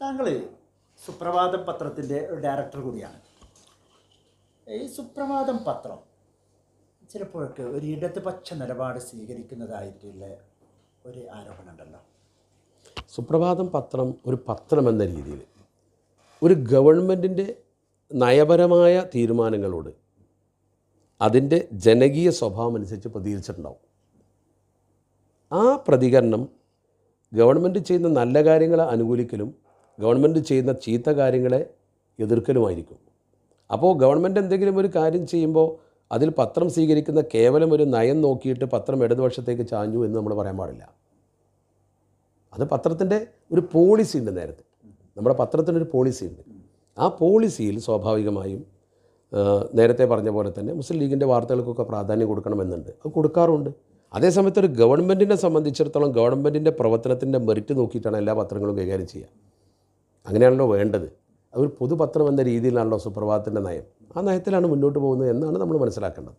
താങ്കൾ സുപ്രഭാതം പത്രത്തിന്റെ ഡയറക്ടർ കൂടിയാണ്. ഈ സുപ്രഭാതം പത്രം ചിലപ്പോഴൊക്കെ ഒരു ഇടതുപക്ഷ നിലപാട് സ്വീകരിക്കുന്നതായിട്ടുള്ള ഒരു ആരോപണം ഉണ്ടല്ലോ. സുപ്രഭാതം പത്രം ഒരു പത്രം എന്ന രീതിയിൽ ഒരു ഗവൺമെന്റിന്റെ നയപരമായ തീരുമാനങ്ങളോട് അതിന്റെ ജനകീയ സ്വഭാവം അനുസരിച്ച് പ്രതികരിച്ചിട്ടുണ്ടാവും. ആ പ്രതികരണം ഗവൺമെന്റ് ചെയ്യുന്ന നല്ല കാര്യങ്ങളെ അനുകൂലിക്കലും ഗവൺമെന്റ് ചെയ്യുന്ന ചീത്ത കാര്യങ്ങളെ എതിർക്കലുമായിരിക്കും. അപ്പോൾ ഗവൺമെന്റ് എന്തെങ്കിലും ഒരു കാര്യം ചെയ്യുമ്പോൾ അതിൽ പത്രം സ്വീകരിക്കുന്ന കേവലം ഒരു നയം നോക്കിയിട്ട് പത്രം ഇടതുപക്ഷത്തേക്ക് ചാഞ്ഞു എന്ന് നമ്മൾ പറയാൻ പാടില്ല. അത് പത്രത്തിന്റെ ഒരു പോളിസി ഉണ്ട് നേരത്തെ. നമ്മുടെ പത്രത്തിനൊരു പോളിസി ഉണ്ട്. ആ പോളിസിയിൽ സ്വാഭാവികമായും നേരത്തെ പറഞ്ഞ പോലെ തന്നെ മുസ്ലിം ലീഗിന്റെ വാർത്തകൾക്കൊക്കെ പ്രാധാന്യം കൊടുക്കണമെന്നുണ്ട്. അത് കൊടുക്കാറുണ്ട്. അതേസമയത്ത് ഒരു ഗവൺമെന്റിനെ സംബന്ധിച്ചിടത്തോളം ഗവൺമെന്റിന്റെ പ്രവർത്തനത്തിന്റെ മെറിറ്റ് നോക്കിയിട്ടാണ് എല്ലാ പത്രങ്ങളും കൈകാര്യം ചെയ്യുക. അങ്ങനെയാണല്ലോ വേണ്ടത്. അതൊരു പൊതുപത്രം എന്ന രീതിയിലാണല്ലോ സുപ്രഭാതത്തിന്റെ നയം. ആ നയത്തിലാണ് മുന്നോട്ട് പോകുന്നത് എന്നാണ് നമ്മൾ മനസ്സിലാക്കേണ്ടത്.